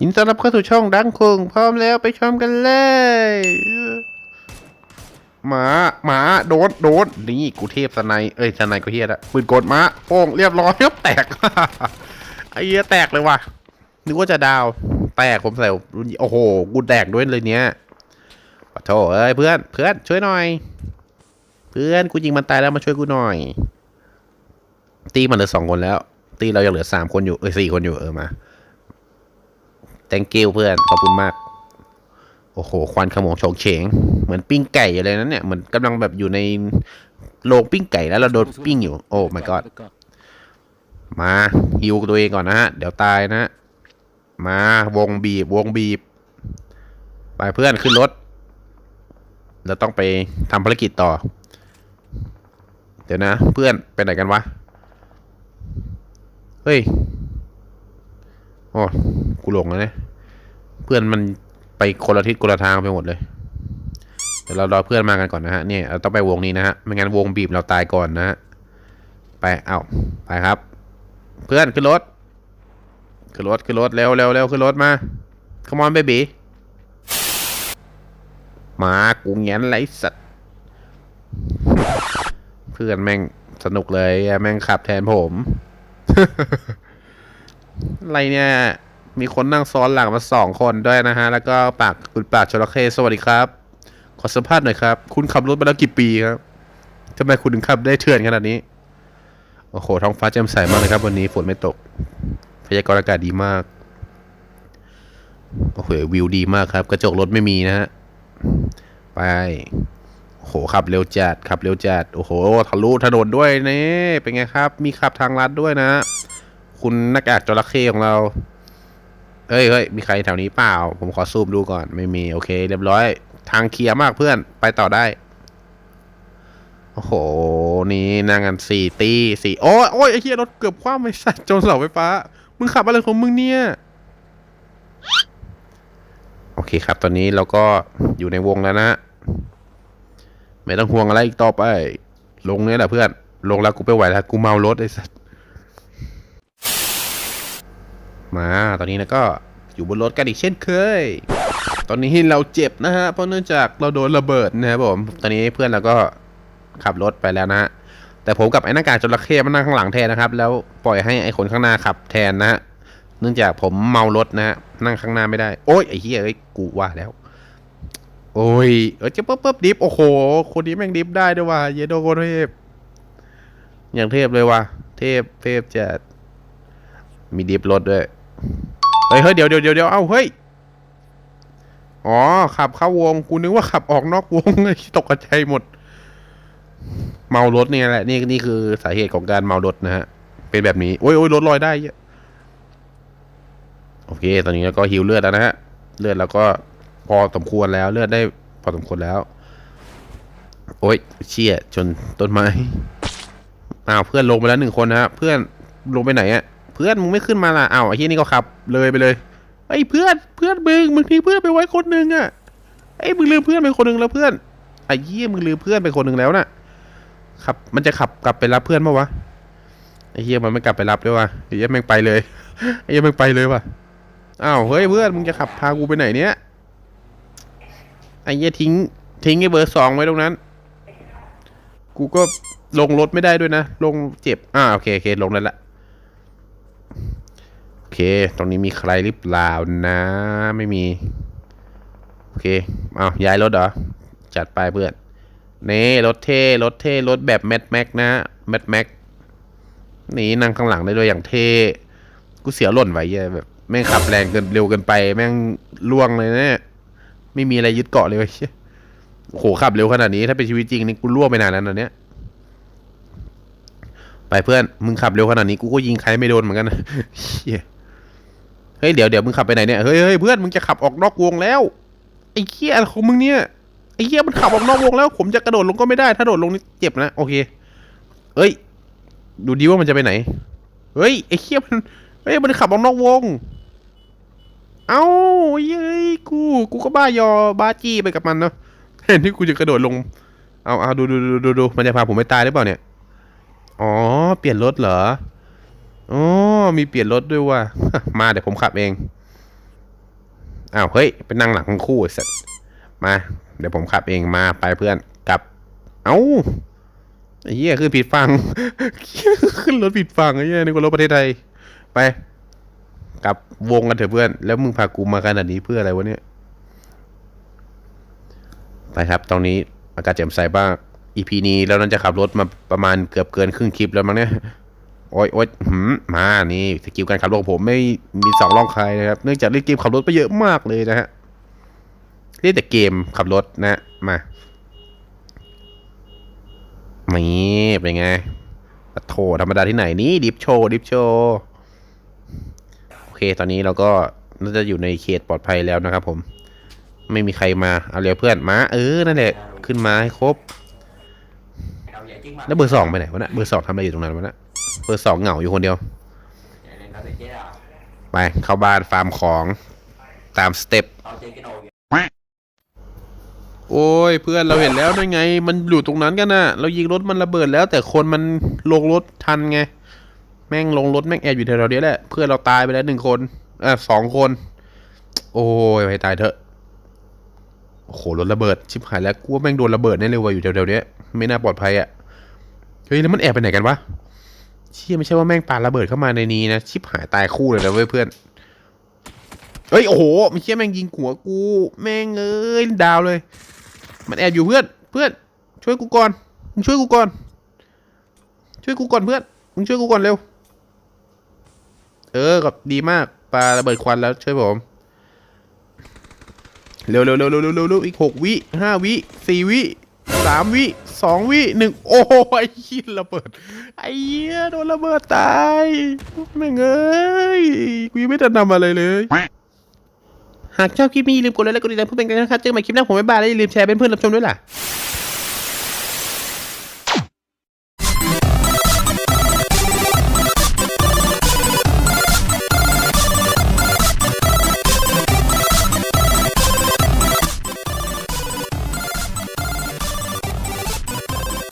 ยินดีต้อนรับเข้าสู่ช่องดังคงพร้อมแล้วไปชมกันเลย หมาหมาโดนโดนนี่กูเทพสไนเอ้ยสไนก็เฮียละปืนกดมาโป้งเรียบร้อยครับแตก ไอ้เหี้ยแตกเลยว่ะนึกว่าจะดาว แตกผมใส่โอ้โหกูแตกด้วยเลยเนี้ยขอโทษเอ้ยเพื่อนเพื่อนช่วยหน่อย เพื่อนกูยิงมันตายแล้วมาช่วยกูหน่อย ตีมันเหลือสองคนแล้ว ตีเรายังเหลือสามคนอยู่เอ้ยสี่คนอยู่เออมา thank you เพื่อนขอบคุณมากโอ้โห ควันขโมงโฉงเฉง เหมือนปิ้งไก่อะไรนั้นเนี่ย เหมือนกำลังแบบอยู่ในโรงปิ้งไก่แล้วเราโดนปิ้งอยู่ โอ้ my god มาฮิวตัวเองก่อนนะฮะ เดี๋ยวตายนะ มาวงบีบวงบีบ ไปเพื่อนขึ้นรถ เราต้องไปทำภารกิจต่อ เดี๋ยวนะ เพื่อนไปไหนกันวะ เฮ้ยโอ้กูหลงแล้วเนี่ยเพื่อนมันไปคนละทิศคนละทางไปหมดเลยเดี๋ยวเรารอเพื่อนมากันก่อนนะฮะเนี่ยเราต้องไปวงนี้นะฮะไม่งั้นวงบีบเราตายก่อนนะฮะไปเอาไปครับ เพื่อนขึ้นรถ ขึ้นรถขึ้นรถเร็วเร็วเร็วขึ้นรถมา come on baby มากูแง้นไรสัตว์เพื่อนแม่งสนุกเลยแม่งขับแทนผม อะไรเนี่ย มีคนนั่งซ้อนหลังมาสองคนด้วยนะฮะ แล้วก็ปากคุณปากจระเข้สวัสดีครับ ขอสัมภาษณ์หน่อยครับ คุณขับรถมาแล้วกี่ปีครับทำไมคุณถึงขับได้เถื่อนขนาดนี้ โอ้โหท้องฟ้าแจ่มใสมากเลยครับ วันนี้ฝนไม่ตก ยากรณ์อากาศดีมาก โอ้โหวิวดีมากครับ กระจกรถไม่มีนะฮะ ไปโอ้โหขับเร็วจัดขับเร็วจัด โอ้โหทะลุถนนด้วยนี่ เป็นไงครับ มีขับทางลัดด้วยนะ คุณน้ากากจระเข้ของเรา เฮ้ยเฮ้ยมีใครแถวนี้เปล่า ผมขอซูมดูก่อน ไม่มี โอเค เรียบร้อย ทางเคลียร์มากเพื่อน ไปต่อได้โอ้โห นี่นั่งกันสี่ตีสี่โอ้ยโอ้ยไอ้เหี้ยรถเกือบคว่ำไม่สัตว์จนเสาไฟฟ้า มึงขับอะไรของมึงเนี่ย โอเคครับ ตอนนี้เราก็อยู่ในวงแล้วนะ ไม่ต้องห่วงอะไรอีกต่อไป ลงเนี่ยแหละเพื่อน ลงแล้วกูไปไหวแล้วกูเมารถไอ้สัสมา ตอนนี้นะก็อยู่บนรถกันอีกเช่นเคย ตอนนี้เราเจ็บนะฮะ เพราะเนื่องจากเราโดนระเบิดนะครับผม ตอนนี้เพื่อนเราก็ขับรถไปแล้วนะฮะ แต่ผมกับไอ้หน้ากากจระเข้มานั่งข้างหลังแทนนะครับ แล้วปล่อยให้ไอ้คนข้างหน้าขับแทนนะฮะเนื่องจากผมเมารถนะฮะนั่งข้างหน้าไม่ได้ โอ้ยไอ้เหี้ยเอ้ยกูว่าแล้ว โอ้ยเออจะปุ๊บปุ๊บดิฟโอ้โห คนนี้แม่งดิฟได้ด้วยว่ะเยโดโคตรเทพอย่างเทพเลยว่ะเทพเทพจะมีดิฟรถด้วยเฮ้ยเฮ้ยเดี๋ยวเดี๋ยวเดี๋ยวเดี๋ยวเอ้าเฮ้ยอ๋อขับเข้าวงกูนึกว่าขับออกนอกวงเลยตกใจหมด เมารถเนี่ยแหละนี่นี่คือสาเหตุของการเมารถนะฮะ เป็นแบบนี้ โอ้ยโอ้ยรถลอยได้ โอเค ตอนนี้เราก็ฮิวเลือดแล้วนะฮะ เลือดเราก็พอสมควรแล้ว เลือดได้พอสมควรแล้ว โอ้ยเชี่ยจนต้นไม้อ้าวเพื่อนลงไปแล้วหนึ่งคนนะฮะ เพื่อนลงไปไหนอะเพื่อนมึงไม่ขึ้นมาล่ะอ้าวไอ้ที่นี่ก็ขับ เลยไปเลยไอ้เพื่อนเพื่อนมึงมึงทิ้งเพื่อนไปไว้คนหนึ่งอะไอ้มึงลืมเพื่อนไปคนหนึ่งแล้วเพื่อนไอ้เหี้ยมึงลืมเพื่อนไปคนหนึ่งแล้วน่ะ ขับ มันจะขับกลับไปรับเพื่อนปะวะไอ้เหี้ยมันไม่กลับไปรับด้วยวะไอ้เหี้ยแม่งไปเลยไอ้เหี้ยแม่งไปเลยวะอ้าวเฮ้ยเพื่อนมึงจะขับพากูไปไหนเนี้ยไอ้เหี้ยทิ้ง ทิ้งไอ้เบอร์สองไว้ตรงนั้น กูก็ลงรถไม่ได้ด้วยนะ ลงเจ็บ อ่าโอเคโอเคลงแล้ละโอเค ตรงนี้มีใครหรือเปล่านะ ไม่มี โอเค เอาย้ายรถเหรอ จัดไปเพื่อน นี่รถเท่รถเท่รถแบบแมทแม็กนะแมทแม็กนี่นั่งข้างหลังได้ด้วยอย่างเท่กูเสียหล่นไว้เหี้ยแบบแม่งขับแรงเกินเร็วเกินไป แม่งล่วงเลยเนี่ยไม่มีอะไรยึดเกาะเลยเว้ยโอ้โหขับเร็วขนาดนี้ถ้าเป็นชีวิตจริงนี่กูล่วงไปนานแล้วนะเนี่ยไปเพื่อนมึงขับเร็วขนาดนี้กูก็ยิงใครไม่โดนเหมือนกันเฮ้ยเดี๋ยวเดี๋ยวมึงขับไปไหนเนี่ยเฮ้ยเฮ้ยเพื่อนมึงจะขับออกนอกวงแล้วไอ้เหี้ยของมึงเนี่ย ไอ้เหี้ยมันขับออกนอกวงแล้ว ผมจะกระโดดลงก็ไม่ได้ ถ้าโดดลงนี่เจ็บนะ โอเค เอ้ย ดูดีว่ามันจะไปไหน เฮ้ย ไอ้เหี้ยมัน เฮ้ย มันขับออกนอกวง เอ้าเย้ยกู กูก็บ้ายอบ้าจี้ไปกับมันเนาะเห็นที่กูจะกระโดดลง เอาเอาดูดูดูดูดูมันจะพาผมไปตายหรือเปล่าเนี่ย อ๋อ เปลี่ยนรถเหรอ อ๋อ มีเปลี่ยนรถด้วยว่ะ มาเดี๋ยวผมขับเอง อ้าว เฮ้ยไปนั่งหลังทั้งคู่ไอ้สัตว์ มา เดี๋ยวผมขับเองมาไปเพื่อนกลับ เอ้าไอ้เหี้ยขึ้นผิดฝั่งขึ้นรถผิดฝั่งไอ้เหี้ยนึกว่ารถประเทศไทยไปกลับวงกันเถอะเพื่อน แล้วมึงพากูมาขนาดนี้เพื่ออะไรวะเนี่ยไปครับตรงนี้อากาศแจ่มใสบ้าง EP นี้แล้วนั่นจะขับรถมาประมาณเกือบเกินครึ่งคลิปแล้วมั้งเนี่ยโอ๊ยโอ๊ยหืมมานี่สกิลการขับรถของผมไม่มีสองร่องใครนะครับ เนื่องจากเล่นเกมขับรถไปเยอะมากเลยนะฮะ เล่นแต่เกมขับรถนะ มานี่เป็นไงโถธรรมดาที่ไหนนี่ดิฟโชว์ดิฟโชว์โอเค ตอนนี้เราก็น่าจะอยู่ในเขตปลอดภัยแล้วนะครับผม ไม่มีใครมา เอาเร็วเพื่อนมา เออ นั่นแหละ ขึ้นมาให้ครบ แล้วเบอร์สองไปไหนวะนะเบอร์สองทำอะไรอยู่ตรงนั้นวะนะเบอร์สองเหงาอยู่คนเดียว ไป เข้าบ้านฟาร์มของตามสเต็ป โอ้ยเพื่อนเราเห็นแล้วนั่นไง มันอยู่ตรงนั้นกันน่ะเรายิงรถมันระเบิดแล้ว แต่คนมันลงรถทันไง แม่งลงรถแม่งแอบอยู่แถวๆนี้แหละเพื่อนเราตายไปแล้วหนึ่งคนอะสองคน โอ้ยไปตายเถอะโอ้โหรถระเบิดชิบหายแล้วกูว่าแม่งโดนระเบิดแน่เลยว่ะอยู่แถวๆเนี้ยไม่น่าปลอดภัยอะเฮ้ยแล้วมันแอบไปไหนกันวะเชี่ยไม่ใช่ว่าแม่งปาระเบิดเข้ามาในนี้นะชิบหายตายคู่เลยนะเว้ยเพื่อนเฮ้ยโอ้โหไม่เชี่ยแม่งยิงหัวกู แม่งเอ้ยดาวเลย มันแอบอยู่เพื่อน เพื่อน ช่วยกูก่อน มึงช่วยกูก่อน ช่วยกูก่อนเพื่อน มึงช่วยกูก่อนเร็ว เออกับดีมากปลาระเบิดควันแล้วช่วยผม เร็วเร็วเร็วเร็วเร็วเร็วเร็วอีกหกวิห้าวิสี่วิสามวิสองวิหนึ่งโอ้ยไอ้เหี้ยระเบิด ไอ้เหี้ยโดนระเบิดตายแม่งเอ้ยกูยังไม่ทันทำอะไรเลย หากชอบคลิปนี้อย่าลืมกดไลค์และกดติดตามเพื่อเป็นกำลังใจให้นะครับเจอกันใหม่คลิปหน้าผมบ๊ายบายและอย่าลืมแชร์เป็นเพื่อนรับชมด้วยล่ะ